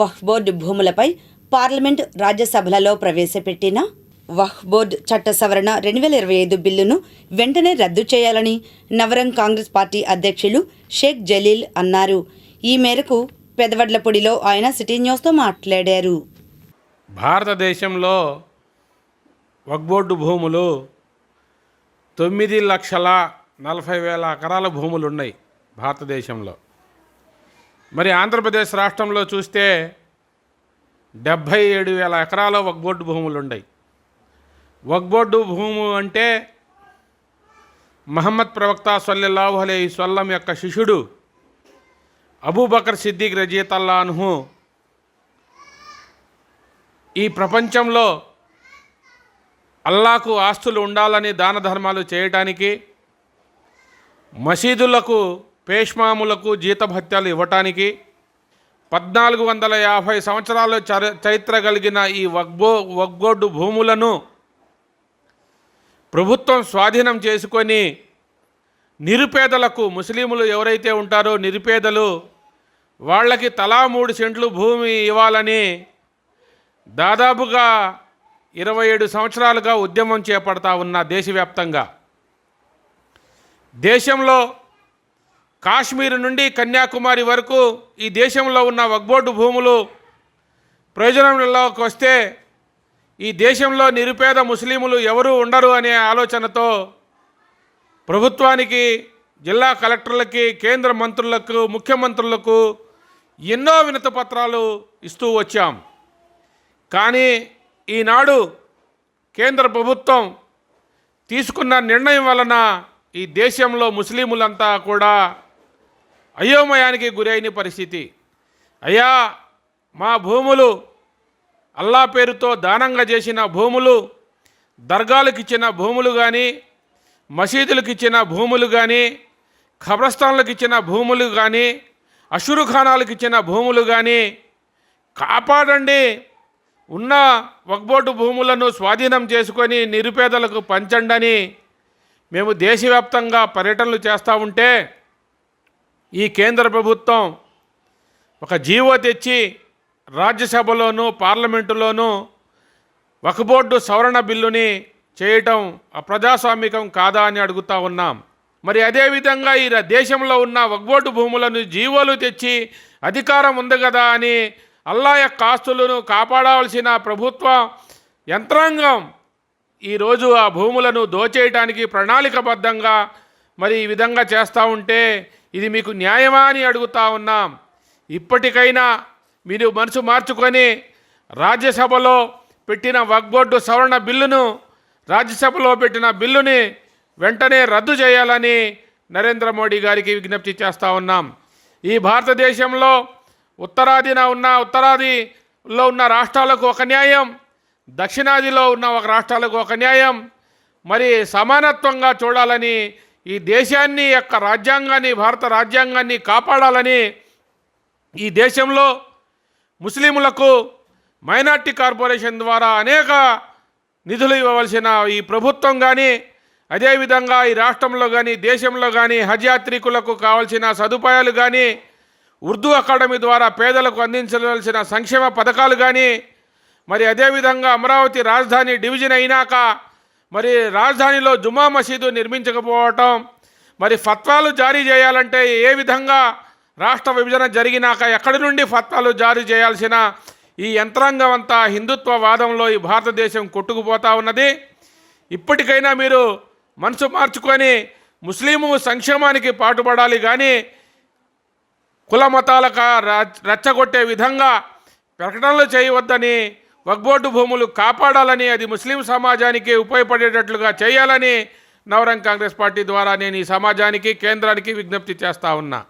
వక్ఫ్ board భూములపై parliament రాజ్యసభలలో ప్రవేశపెట్టిన వక్ఫ్ బోర్డు చట్ట సవరణ రెండు వేల ఇరవై ఐదు బిల్లును వెంటనే రద్దు చేయాలని నవరం కాంగ్రెస్ పార్టీ అధ్యక్షులు షేక్ జలీల్ అన్నారు. ఈ మేరకు పెదవడ్లపొడిలో ఆయన సిటీ న్యూస్తో మాట్లాడారు. భారతదేశంలో వక్బోర్డు భూములు తొమ్మిది లక్షల నలభై వేల ఎకరాల భూములు ఉన్నాయి భారతదేశంలో. మరి ఆంధ్రప్రదేశ్ రాష్ట్రంలో చూస్తే డెబ్భై ఏడు వేల ఎకరాల వక్బోర్డు భూములు ఉన్నాయి వక్బోర్డు భూము అంటే మహమ్మద్ ప్రవక్త సల్లల్లాహు అలై సల్లం యొక్క శిష్యుడు అబూబకర్ సిద్దిక్ రజీతల్లాన్హు ఈ ప్రపంచంలో అల్లాకు ఆస్తులు ఉండాలని దాన ధర్మాలు చేయటానికి మసీదులకు పేష్మాములకు జీతభత్యాలు ఇవ్వటానికి పద్నాలుగు వందల యాభై సంవత్సరాల చర చరిత్ర కలిగిన ఈ వగ్బో వగ్గొడ్డు భూములను ప్రభుత్వం స్వాధీనం చేసుకొని నిరుపేదలకు ముస్లింలు ఎవరైతే ఉంటారో నిరుపేదలు వాళ్ళకి తలా మూడు సెంట్లు భూమి ఇవ్వాలని దాదాపుగా ఇరవై ఏడు సంవత్సరాలుగా ఉద్యమం చేపడతా ఉన్న దేశవ్యాప్తంగా. దేశంలో కాశ్మీర్ నుండి కన్యాకుమారి వరకు ఈ దేశంలో ఉన్న వగ్బోర్డు భూములు ప్రయోజనంలోకి వస్తే ఈ దేశంలో నిరుపేద ముస్లింలు ఎవరు ఉండరు అనే ఆలోచనతో ప్రభుత్వానికి జిల్లా కలెక్టర్లకి కేంద్ర మంత్రులకు ముఖ్యమంత్రులకు ఎన్నో వినతి పత్రాలు ఇస్తూ వచ్చాం. కానీ ఈనాడు కేంద్ర ప్రభుత్వం తీసుకున్న నిర్ణయం వలన ఈ దేశంలో ముస్లిములంతా కూడా అయోమయానికి గురైన పరిస్థితి. అయ్యా మా భూములు అల్లా పేరుతో దానంగా చేసిన భూములు దర్గాలకు ఇచ్చిన భూములు కానీ మసీదులకు ఇచ్చిన భూములు కానీ ఖబ్రస్థాన్లకు ఇచ్చిన భూములు కానీ అషురుఖానాలకు ఇచ్చిన భూములు కానీ కాపాడండి. ఉన్న వక్బోటు భూములను స్వాధీనం చేసుకొని నిరుపేదలకు పంచండని మేము దేశవ్యాప్తంగా పర్యటనలు చేస్తూ ఉంటే ఈ కేంద్ర ప్రభుత్వం ఒక జీవో తెచ్చి రాజ్యసభలోనూ పార్లమెంటులోనూ వక్బోర్డు సవరణ బిల్లుని చేయటం అప్రజాస్వామికం కాదా అని అడుగుతా ఉన్నాం. మరి అదేవిధంగా ఈ దేశంలో ఉన్న వక్బోర్డు భూములను జీవోలు తెచ్చి అధికారం ఉంది కదా అని అల్లా యొక్క ఆస్తులను కాపాడవలసిన ప్రభుత్వ యంత్రాంగం ఈరోజు ఆ భూములను దోచేయటానికి ప్రణాళికబద్ధంగా మరి ఈ విధంగా చేస్తూ ఉంటే ఇది మీకు న్యాయమా అని అడుగుతా ఉన్నాం. ఇప్పటికైనా మీరు మనసు మార్చుకొని రాజ్యసభలో పెట్టిన వక్బోర్డు సవరణ బిల్లును రాజ్యసభలో పెట్టిన బిల్లుని వెంటనే రద్దు చేయాలని నరేంద్ర మోడీ గారికి విజ్ఞప్తి చేస్తూ ఉన్నాం. ఈ భారతదేశంలో ఉత్తరాదిన ఉన్న ఉత్తరాదిలో ఉన్న రాష్ట్రాలకు ఒక న్యాయం దక్షిణాదిలో ఉన్న ఒక రాష్ట్రాలకు ఒక న్యాయం మరి సమానత్వంగా చూడాలని ఈ దేశాన్ని యొక్క రాజ్యాంగాన్ని భారత రాజ్యాంగాన్ని కాపాడాలని ఈ దేశంలో ముస్లింలకు మైనార్టీ కార్పొరేషన్ ద్వారా అనేక నిధులు ఇవ్వవలసిన ఈ ప్రభుత్వం కానీ అదేవిధంగా ఈ రాష్ట్రంలో కానీ దేశంలో కానీ హజ్ యాత్రికులకు కావాల్సిన సదుపాయాలు కానీ ఉర్దూ అకాడమీ ద్వారా పేదలకు అందించవలసిన సంక్షేమ పథకాలు కానీ మరి అదేవిధంగా అమరావతి రాజధాని డివిజన్ అయినాక మరి రాజధానిలో జుమా మసీదు నిర్మించకపోవటం మరి ఫత్వాలు జారీ చేయాలంటే ఏ విధంగా రాష్ట్ర విభజన జరిగినాక ఎక్కడి నుండి ఫత్వాలు జారీ చేయాల్సిన ఈ యంత్రాంగం అంతా హిందుత్వ వాదంలో ఈ భారతదేశం కొట్టుకుపోతా ఉన్నది. ఇప్పటికైనా మీరు మనసు మార్చుకొని ముస్లిము సంక్షేమానికి పాటుపడాలి కానీ కుల మతాలకు రచ్చగొట్టే రెచ్చగొట్టే విధంగా ప్రకటనలు చేయవద్దని వక్బోర్డు భూములు కాపాడాలని అది ముస్లిం సమాజానికి ఉపయోగపడేటట్లుగా చేయాలని నవరంగ్ కాంగ్రెస్ పార్టీ ద్వారా నేను ఈ సమాజానికి కేంద్రానికి విజ్ఞప్తి చేస్తా ఉన్నా.